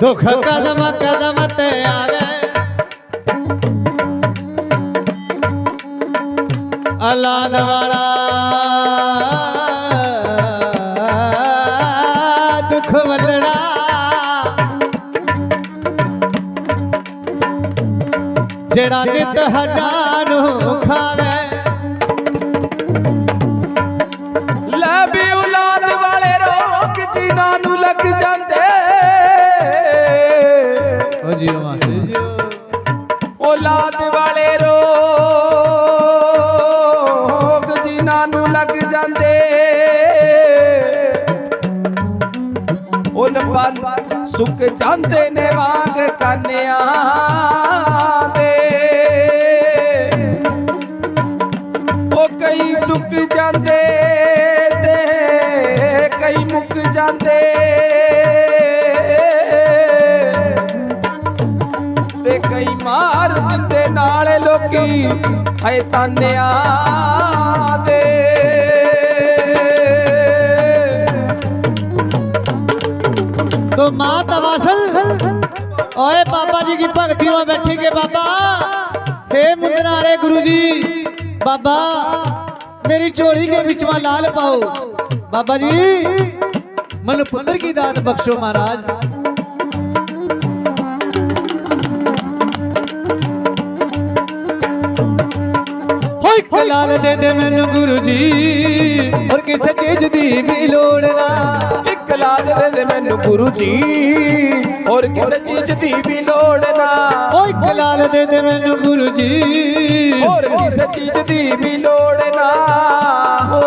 दुख कदम कदम ते आदारा ਜਿਹੜਾ ਨਿਤ ਹੱਡਾਂ ਨੂੰ ਖਾਵੇ। ਲੈ ਵੀ ਔਲਾਦ ਵਾਲੇ ਰੋਗ ਜਿਨ੍ਹਾਂ ਨੂੰ ਲੱਗ ਜਾਂਦੇ। ਓ ਜੀਓ ਮਾਤੇ ਜੀਓ ਔਲਾਦ ਵਾਲੇ ਰੋਗ ਜਿਨ੍ਹਾਂ ਨੂੰ ਲੱਗ ਜਾਂਦੇ। ਉਨ ਬਨ ਸੁੱਕ ਜਾਂਦੇ ਨੇ ਵਾਂਗ ਕਾਨਿਆਂ ਦੇ। ਜਾਂਦੇ ਤੇ ਕਈ ਮੁੱਕ ਜਾਂਦੇ। ਤੇ ਕਈ ਮਾਰ ਦਿੰਦੇ ਲੋਕੀ ਐ ਤਾਨਿਆ ਦੇ। ਤੋ ਮਾਤ ਵਾਸਲ ਓਏ ਬਾਬਾ ਜੀ ਦੀ ਭਗਤੀ ਵਿੱਚ ਬੈਠੀ ਕੇ ਬਾਬਾ। हे ਮੁੰਦਨ ਗੁਰੂ ਜੀ, ਬਾਬਾ। मेरी चोरी के बीच में लाल पाओ बाबा जी मन पुत्र की दात बख्शो महाराज ਹੋਈ ਕਲਾਲ ਦੇ ਦੇ ਮੈਨੂੰ ਗੁਰੂ ਜੀ। ਔਰ ਕਿਸੇ ਚੀਜ਼ ਦੀ ਵੀ ਲੋੜ ਨਾ। ਇੱਕ ਲਾਲ ਦੇ ਦੇ ਮੈਨੂੰ ਗੁਰੂ ਜੀ। ਹੋਰ ਕਿਸੇ ਚੀਜ਼ ਦੀ ਵੀ ਲੋੜ ਨਾ। ਓਏ ਕਲਾਲ ਦੇ ਦੇ ਮੈਨੂੰ ਗੁਰੂ ਜੀ। ਹੋਰ ਕਿਸੇ ਚੀਜ਼ ਦੀ ਵੀ ਲੋੜ ਨਾ। ਹੋ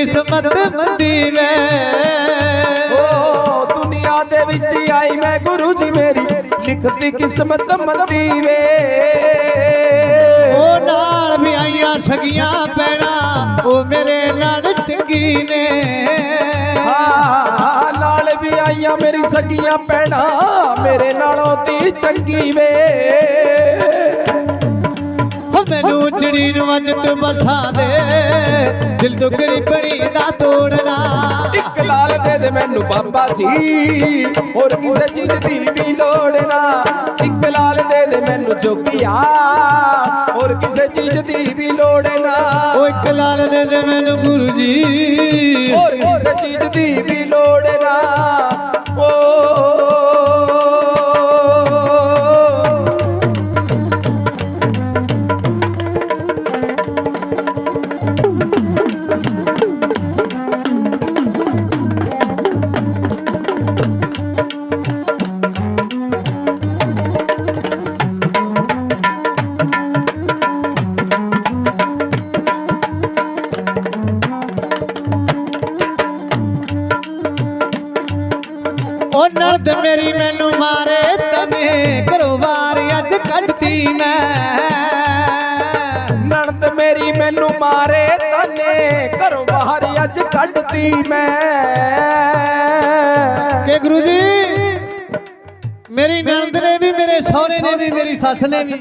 ਕਿਸਮਤ ਮੰਦੀ ਮੈਂ। ਓ ਦੁਨੀਆ ਦੇ ਵਿੱਚ ਆਈ ਮੈਂ ਗੁਰੂ ਜੀ ਮੇਰੀ। ਲਿਖਤੀ ਕਿਸਮਤ ਮੰਦੀ ਵੇ। ਉਹ ਨਾਲ ਵੀ ਆਈਆਂ ਸਗੀਆਂ ਪੈਣਾ ਉਹ ਮੇਰੇ ਨਾਲ ਚੰਗੀ ਨੇ। ਹਾਂ ਨਾਲ ਵੀ ਆਈਆਂ ਮੇਰੀ ਸਗੀਆਂ ਪੈਣਾ ਮੇਰੇ ਨਾਲੋਂ ਤੀ ਚੰਗੀ ਵੇ। ਮੈਨੂੰ ਚੜੀ ਨੂੰ ਅੱਜ ਤੂੰ ਬਸਾ ਦੇ। ਦਿਲ ਤੋਂ ਗਰੀਬਣੀ ਦਾ ਤੋੜਨਾ ਇੱਕ ਲਾਲ ਦੇ ਦੇ ਮੈਨੂੰ ਬਾਬਾ ਜੀ ਹੋਰ ਕਿਸੇ ਚੀਜ਼ ਦੀ ਵੀ ਲੋੜ ਨਾ। ਇੱਕ ਲਾਲ ਦੇ ਦੇ ਮੈਨੂੰ ਜੋਗੀਆ ਹੋਰ ਕਿਸੇ ਚੀਜ਼ ਦੀ ਵੀ ਲੋੜ ਨਾ। ਉਹ ਇੱਕ ਲਾਲ ਦੇ ਦੇ ਮੈਨੂੰ ਗੁਰੂ ਜੀ। ਹੋਰ ਕਿਸੇ ਚੀਜ਼ ਦੀ ਵੀ ਲੋੜ ਨਰਦ ਮੇਰੀ ਮੈਨੂੰ ਮਾਰੇ ਤਨੇ। ਘਰੋਂ ਵਾਰ ਅੱਜ ਕੱਢਤੀ ਮੈਂ। ਨਣਦ ਮੇਰੀ ਮੈਨੂੰ ਮਾਰੇ ਤਾਨੇ। ਘਰੋਂ ਬਾਹਰ ਅੱਜ ਕੱਢਤੀ ਮੈਂ। ਕਿ ਗੁਰੂ ਜੀ ਮੇਰੀ ਨਣਦ ਨੇ ਵੀ ਮੇਰੇ ਸਹੁਰੇ ਨੇ ਵੀ ਮੇਰੀ ਸੱਸ ਨੇ ਵੀ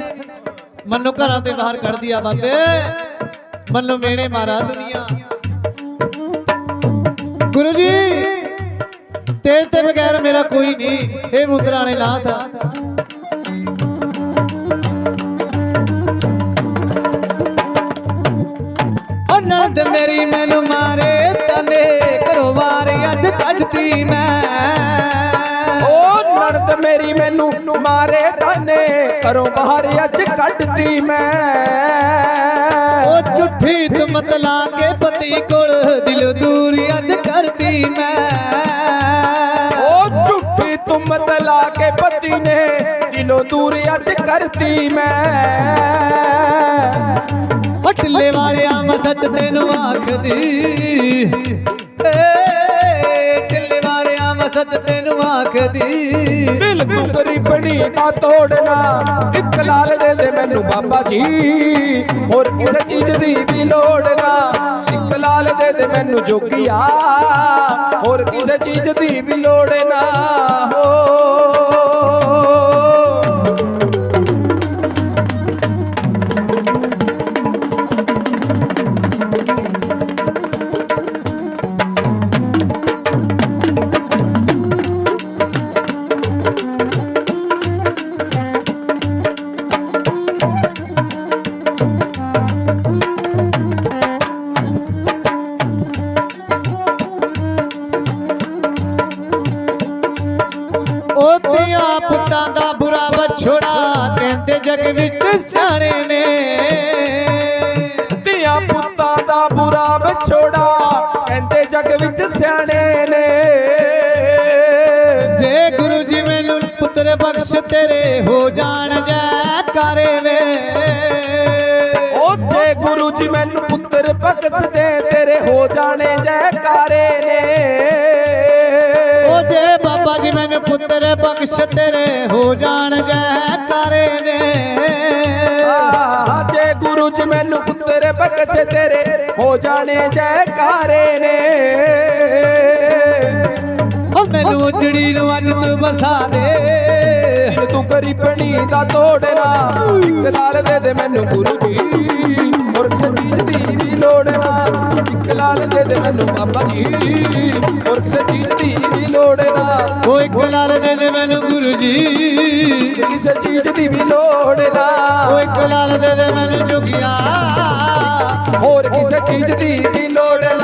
ਮੈਨੂੰ ਘਰਾਂ ਤੇ ਬਾਹਰ ਕੱਢ ਦਿਆ ਬਾਬੇ। ਮੈਨੂੰ ਮੇਣੇ ਮਾਰਾ ਦੁਨੀਆ। ਗੁਰੂ ਜੀ ਤੇਰੇ ਤੇ ਬਗੈਰ ਮੇਰਾ ਕੋਈ ਨਹੀਂ। ਇਹ ਮੁੰਦਰਾਣੇ ਲਾਤ ਉਹ ਨਣਦ ਮੇਰੀ ਮੈਨੂੰ ਮਾਰੇ ਤਨੇ ਘਰੋਂ ਵਾਰ ਅੱਜ ਕੱਢਤੀ ਮੈਂ। ਓ ਨਣਦ ਮੇਰੀ ਮੈਨੂੰ ਮਾਰੇ ਤਾਨੇ ਘਰੋਂ ਬਾਹਰ ਅੱਜ ਕੱਢਤੀ ਮੈਂ। ਉਹ ਝੁੱਠੀ ਤੁਮਤ ਲਾ ਕੇ ਪਤੀ ਕੋਲ ਦਿਲ ਦੂਰ ਅੱਜ ਕਰਤੀ ਮੈਂ। ਓ ਤੁਮਤ ਲਾ ਕੇ ਪਤੀ ਨੇ ਦਿਲੋਂ ਦੂਰ ਅੱਜ ਕਰਤੀ ਮੈਂ। ਢਿੱਲੇ ਵਾਲਿਆ ਮੈਂ ਸੱਚ ਤੈਨੂੰ ਆਖਦੀ। ਏ ਢਿੱਲੇ ਵਾਲਿਆ ਮੈਂ ਸੱਚ ਤੈਨੂੰ ਆਖਦੀ। ਦਿਲ ਤੂੰ ਗਰੀਬਣੀ ਦਾ ਤੋੜਨਾ ਇੱਕ ਲਾਲ ਦੇ ਦੇ ਮੈਨੂੰ ਬਾਬਾ ਜੀ। ਹੋਰ ਕਿਸੇ ਚੀਜ਼ ਦੀ ਵੀ ਲੋੜ ਨਾ। ਲਾਲ ਦੇ ਦੇ ਮੈਨੂੰ ਜੋਗੀਆ ਹੋਰ ਕਿਸੇ ਚੀਜ਼ ਦੀ ਵੀ ਲੋੜ ਨਾ ਹੋ। ਜਗ ਵਿੱਚ ਸਿਆਣੇ ਨੇ। ਧੀਆਂ ਪੁੱਤਾਂ ਦਾ ਬੁਰਾ ਵਿਛੋੜਾ ਕਹਿੰਦੇ ਜੱਗ ਵਿੱਚ ਸਿਆਣੇ ਨੇ। ਜੇ ਗੁਰੂ ਜੀ ਮੈਨੂੰ ਪੁੱਤਰ ਬਖਸ਼ ਤੇਰੇ ਹੋ ਜਾਣ ਜੈ ਕਰੇ ਵੇ। ਉਹ ਜੇ ਗੁਰੂ ਜੀ ਮੈਨੂੰ ਪੁੱਤਰ ਬਖਸ਼ ਦੇ ਤੇਰੇ ਹੋ ਜਾਣੇ ਜੈਕਾਰੇ ਨੇ। ਜੇ ਬਾਬਾ ਜੀ ਮੈਨੂੰ ਪੁੱਤਰ ਬਖਸ਼ ਤੇਰੇ ਹੋ ਜਾਣ ਜੈ ਕਰੇ ਨੇ ਜੇ ਗੁਰੂ ਜੀ ਮੈਨੂੰ ਪੁੱਤਰ ਬਖਸ਼ ਤੇਰੇ ਹੋ ਜਾਣੇ ਜੈਕਾਰੇ ਨੇ। ਓ ਮੈਨੂੰ ਉਜੜੀ ਨੂੰ ਅੱਜ ਤੂੰ ਵਸਾ ਦੇ। ਤੂੰ ਗਰੀਬਣੀ ਦਾ ਤੋੜਨਾ ਇੱਕ ਲਾਲ ਦੇ ਦੇ ਮੈਨੂੰ ਗੁਰੂ ਜੀ। ਮੈਨੂੰ ਬਾਬਾ ਜੀ ਹੋਰ ਕਿਸੇ ਚੀਜ਼ ਦੀ ਵੀ ਲੋੜ ਨਾ। ਓ ਇੱਕ ਲਾਲ ਦੇ ਦੇ ਮੈਨੂੰ ਗੁਰੂ ਜੀ। ਕਿਸੇ ਚੀਜ਼ ਦੀ ਵੀ ਲੋੜ ਨਾ। ਓ ਇੱਕ ਲਾਲ ਦੇ ਦੇ ਮੈਨੂੰ ਜੁਗਿਆ। ਹੋਰ ਕਿਸੇ ਚੀਜ਼ ਦੀ ਵੀ ਲੋੜ ਨਾ।